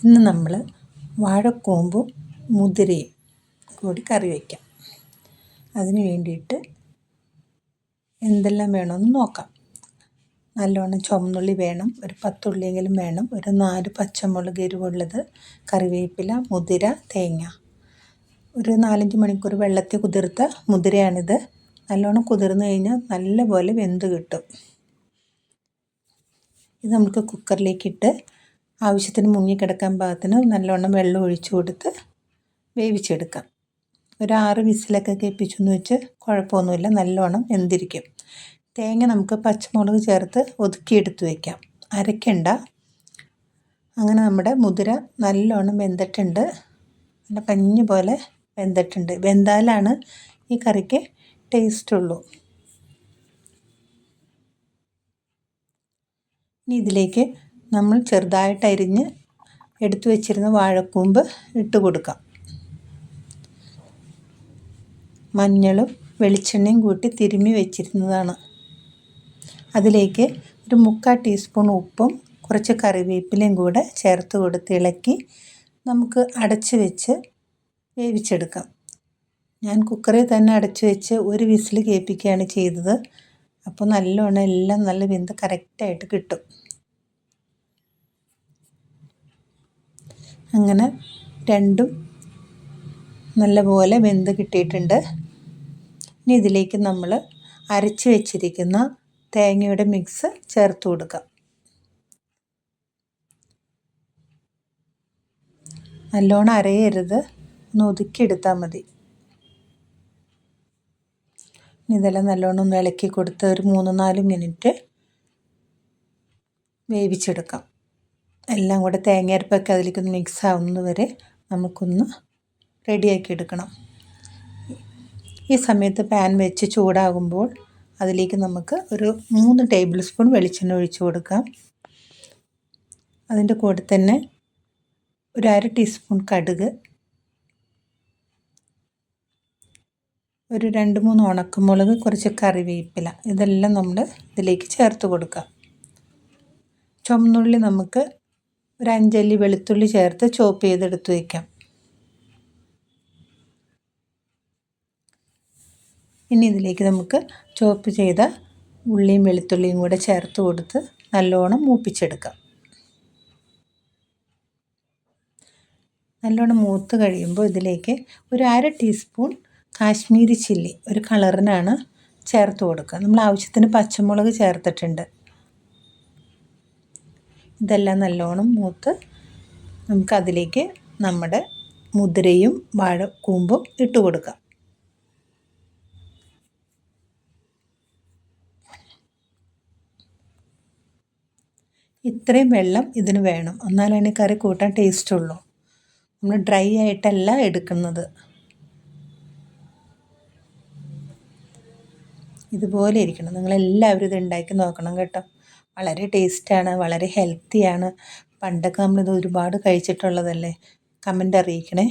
ഇന്ന് നമ്മൾ വാഴക്കൂമ്പും മുതിരയും കൂടി കറി വയ്ക്കാം അതിന് വേണ്ടിയിട്ട് എന്തെല്ലാം വേണമെന്ന് നോക്കാം. നല്ലോണം ചുമന്നുള്ളി വേണം ഒരു പത്തുള്ളിയെങ്കിലും വേണം ഒരു നാല് പച്ചമുളക് എരിവുള്ളത് കറിവേപ്പില മുതിര തേങ്ങ. ഒരു നാലഞ്ച് മണിക്കൂർ വെള്ളത്തിൽ കുതിർത്ത മുതിരയാണിത്. നല്ലോണം കുതിർന്ന് കഴിഞ്ഞാൽ നല്ലപോലെ വെന്ത് കിട്ടും. ഇത് നമുക്ക് കുക്കറിലേക്കിട്ട് ആവശ്യത്തിന് മുങ്ങിക്കിടക്കാൻ പാകത്തിന് നല്ലവണ്ണം വെള്ളം ഒഴിച്ചു കൊടുത്ത് വേവിച്ചെടുക്കാം. ഒരു ആറ് വിസിലൊക്കെ കേൾപ്പിച്ചെന്ന് വെച്ച് കുഴപ്പമൊന്നുമില്ല നല്ലവണ്ണം എന്തിരിക്കും തേങ്ങ നമുക്ക് പച്ചമുളക് ചേർത്ത് ഒതുക്കിയെടുത്ത് വയ്ക്കാം അരക്കണ്ട അങ്ങനെ നമ്മുടെ മുതിര നല്ലോണം വെന്തിട്ടുണ്ട്. നല്ല പഞ്ഞ് പോലെ വെന്തിട്ടുണ്ട്. വെന്താലാണ് ഈ കറിക്ക് ടേസ്റ്റുള്ളൂ ഇനി ഇതിലേക്ക് നമ്മൾ ചെറുതായിട്ട് അരിഞ്ഞ് എടുത്തു വെച്ചിരുന്ന വാഴക്കൂമ്പ് ഇട്ട് കൊടുക്കാം. മഞ്ഞളും വെളിച്ചെണ്ണയും കൂട്ടി തിരുമ്മി വെച്ചിരുന്നതാണ്. അതിലേക്ക് ഒരു മുക്കാൽ ടീസ്പൂൺ ഉപ്പും കുറച്ച് കറിവേപ്പിലയും കൂടെ ചേർത്ത് കൊടുത്ത് ഇളക്കി നമുക്ക് അടച്ച് വെച്ച് വേവിച്ചെടുക്കാം. ഞാൻ കുക്കറിൽ തന്നെ അടച്ച് വെച്ച് ഒരു വിസിൽ കേൾപ്പിക്കുകയാണ് ചെയ്തത്. അപ്പോൾ നല്ലോണം എല്ലാം നല്ല വെന്ത് കറക്റ്റായിട്ട് കിട്ടും. അങ്ങനെ രണ്ടും നല്ലപോലെ വെന്ത് കിട്ടിയിട്ടുണ്ട്. ഇനി ഇതിലേക്ക് നമ്മൾ അരച്ച് വെച്ചിരിക്കുന്ന തേങ്ങയുടെ മിക്സ് ചേർത്ത് കൊടുക്കാം. നല്ലോണം അരയരുത്. ഒന്ന് ഒതുക്കിയെടുത്താൽ മതി. ഇതെല്ലാം നല്ലോണം ഒന്ന് ഇളക്കി കൊടുത്ത് ഒരു മൂന്ന് നാല് മിനിറ്റ് വേവിച്ചെടുക്കാം. എല്ലാം കൂടെ തേങ്ങയരപ്പൊക്കെ അതിലേക്കൊന്ന് മിക്സ് ആവുന്നത് വരെ നമുക്കൊന്ന് റെഡിയാക്കി എടുക്കണം. ഈ സമയത്ത് പാൻ വെച്ച് ചൂടാകുമ്പോൾ അതിലേക്ക് നമുക്ക് ഒരു മൂന്ന് ടേബിൾ സ്പൂൺ വെളിച്ചെണ്ണ ഒഴിച്ചു കൊടുക്കാം. അതിന്റെ കൂടെ തന്നെ ഒരു അര ടീസ്പൂൺ കടുക് ഒരു രണ്ട് മൂന്ന് ഉണക്കമുളക് കുറച്ച് കറിവേപ്പില ഇതെല്ലാം നമ്മൾ ഇതിലേക്ക് ചേർത്ത് കൊടുക്കാം. ചുമന്നുള്ളി നമുക്ക് ഒരു അഞ്ചല്ലി വെളുത്തുള്ളി ചേർത്ത് ചോപ്പ് ചെയ്തെടുത്ത് വയ്ക്കാം ഇനി ഇതിലേക്ക് നമുക്ക് ചോപ്പ് ചെയ്ത ഉള്ളിയും വെളുത്തുള്ളിയും കൂടെ ചേർത്ത് കൊടുത്ത് നല്ലോണം മൂപ്പിച്ചെടുക്കാം. നല്ലോണം മൂത്ത് കഴിയുമ്പോൾ ഇതിലേക്ക് ഒരു അര ടീസ്പൂൺ കാശ്മീരി ചില്ലി ഒരു കളറിനാണ് ചേർത്ത് കൊടുക്കുക. നമ്മൾ ആവശ്യത്തിന് പച്ചമുളക് ചേർത്തിട്ടുണ്ട്. ഇതെല്ലാം നല്ലോണം മൂത്ത് നമുക്കതിലേക്ക് നമ്മുടെ മുതിരയും വാഴക്കൂമ്പും ഇട്ട് കൊടുക്കാം. ഇത്രയും വെള്ളം ഇതിന് വേണം. എന്നാലാണ് കറി കൂട്ടാൻ ടേസ്റ്റുള്ളൂ നമ്മൾ ഡ്രൈ ആയിട്ടല്ല എടുക്കുന്നത്. ഇതുപോലെ ഇരിക്കണം. നിങ്ങളെല്ലാവരും ഇത് ഉണ്ടാക്കി നോക്കണം കേട്ടോ. വളരെ ടേസ്റ്റാണ് വളരെ ഹെൽത്തിയാണ്. പണ്ടൊക്കെ നമ്മളിത് ഒരുപാട് കഴിച്ചിട്ടുള്ളതല്ലേ? കമന്റ് അറിയിക്കണേ.